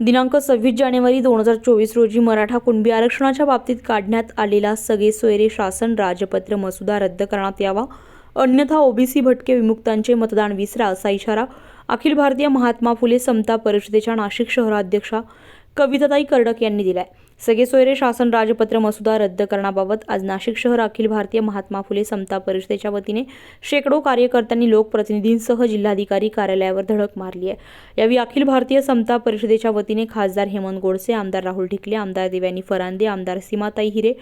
दिनांक सव्वीस जानेवारी दोन हजार चोवीस रोजी मराठा कुणबी आरक्षणाच्या बाबतीत काढण्यात आलेला सगळे सोयरे शासन राजपत्र मसुदा रद्द करण्यात यावा. अन्यथा ओबीसी भटके विमुक्तांचे मतदान विसरा असा इशारा अखिल भारतीय महात्मा फुले समता परिषदेच्या नाशिक शहराध्यक्षा कविताताई कर्डक यांनी दिलाय. सगळे सोयरे शासन राजपत्र मसुदा रद्द करण्याबाबत आज नाशिक शहर अखिल भारतीय महात्मा फुले समता परिषदेच्या वतीने शेकडो कार्यकर्त्यांनी लोकप्रतिनिधींसह जिल्हाधिकारी कार्यालयावर धडक मारली आहे. यावेळी अखिल भारतीय समता परिषदेच्या वतीने खासदार हेमंत गोडसे आमदार राहुल ढिकले आमदार देवयानी फरांदे आमदार सीमाताई हिरे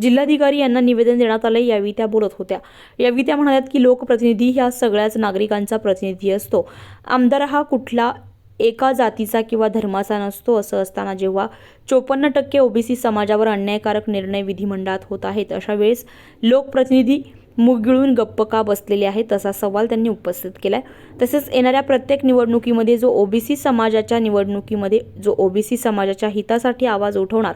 जिल्हाधिकारी यांना निवेदन देण्यात आले यावेळी त्या बोलत होत्या. यावेळी त्या म्हणाल्यात की लोकप्रतिनिधी ह्या सगळ्याच नागरिकांचा प्रतिनिधी असतो. आमदार हा कुठला एका जातीचा किंवा धर्माचा नसतो असं असताना जेव्हा चोपन्न टक्के ओबीसी समाजावर अन्यायकारक निर्णय विधिमंडळात होत आहेत अशा वेळेस लोकप्रतिनिधी मुगळून गप्प का बसलेले आहेत असा सवाल त्यांनी उपस्थित केला आहे तसेच येणाऱ्या प्रत्येक निवडणुकीमध्ये जो ओबीसी समाजाच्या निवडणुकीमध्ये जो ओबीसी समाजाच्या हितासाठी आवाज उठवणार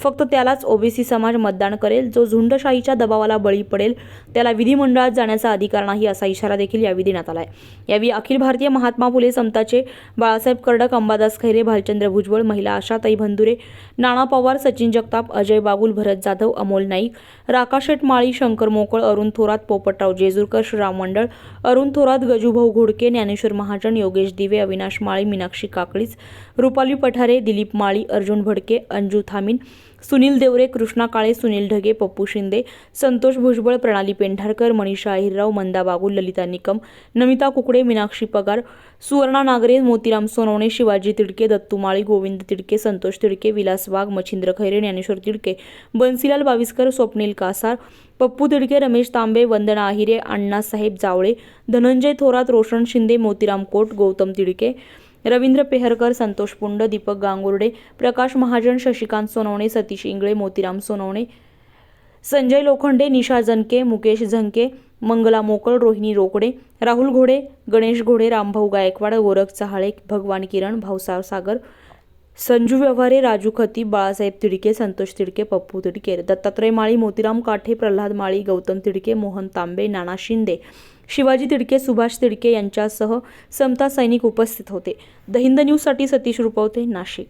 फक्त त्यालाच ओबीसी समाज मतदान करेल. जो झुंडशाहीच्या दबावाला बळी पडेल त्याला विधिमंडळात जाण्याचा अधिकार नाही असा इशारा देखील यावेळी देण्यात आला आहे यावेळी अखिल भारतीय महात्मा फुले समताचे बाळासाहेब कर्डक अंबादास खैरे भालचंद्र भुजबळ महिला आशाताई भंदुरे नाना पवार सचिन जगताप अजय बाबुल भरत जाधव अमोल नाईक राकाशेट माळी शंकर मोकळ अरुण थोरात पोपटराव जेजूरकर श्रीराम मंडळ अरुण थोरात गजूभाऊ घोडके ज्ञानेश्वर महाजन योगेश दिवे अविनाश माळी मीनाक्षी काकळीच रुपाली पठारे दिलीप माळी अर्जुन भडके अंजू थामीन सुनील देवरे कृष्णा काळे सुनील ढगे पप्पू शिंदे संतोष भुजबळ प्रणाली पेंढारकर मनीषा अहिरराव मंदा बागुल ललिता निकम नमिता कुकडे मीनाक्षी पगार सुवर्णा नागरे मोतीराम सोनवणे शिवाजी तिडके दत्तू माळी गोविंद तिडके संतोष तिडके विलास वाघ मच्छिंद्र खैरे ज्ञानेश्वर तिडके बन्सीलाल बाविस्कर स्वप्नील कासार पप्पू तिडके रमेश तांबे वंदना आहिरे अण्णासाहेब जावळे धनंजय थोरात रोशन शिंदे मोतीराम कोट गौतम तिडके रवींद्र पेहरकर संतोष पुंड दीपक गांगुर्डे प्रकाश महाजन शशिकांत सोनवणे सतीश इंगळे मोतीराम सोनवणे संजय लोखंडे निशा जनके मुकेश झंके मंगला मोकळ रोहिणी रोकडे राहुल घोडे गणेश घोडे रामभाऊ गायकवाड गोरख चहाळे भगवान किरण भाऊसाव सागर संजू व्यवहारे राजू खती बाळासाहेब तिडके संतोष तिडके पप्पू तिडके दत्तात्रय माळी मोतीराम काठे प्रल्हाद माळी गौतम तिडके मोहन तांबे नाना शिंदे शिवाजी तिडके सुभाष तिडके यांच्यासह समता सैनिक उपस्थित होते. द हिंद न्यूजसाठी सतीश रुपवते नाशिक.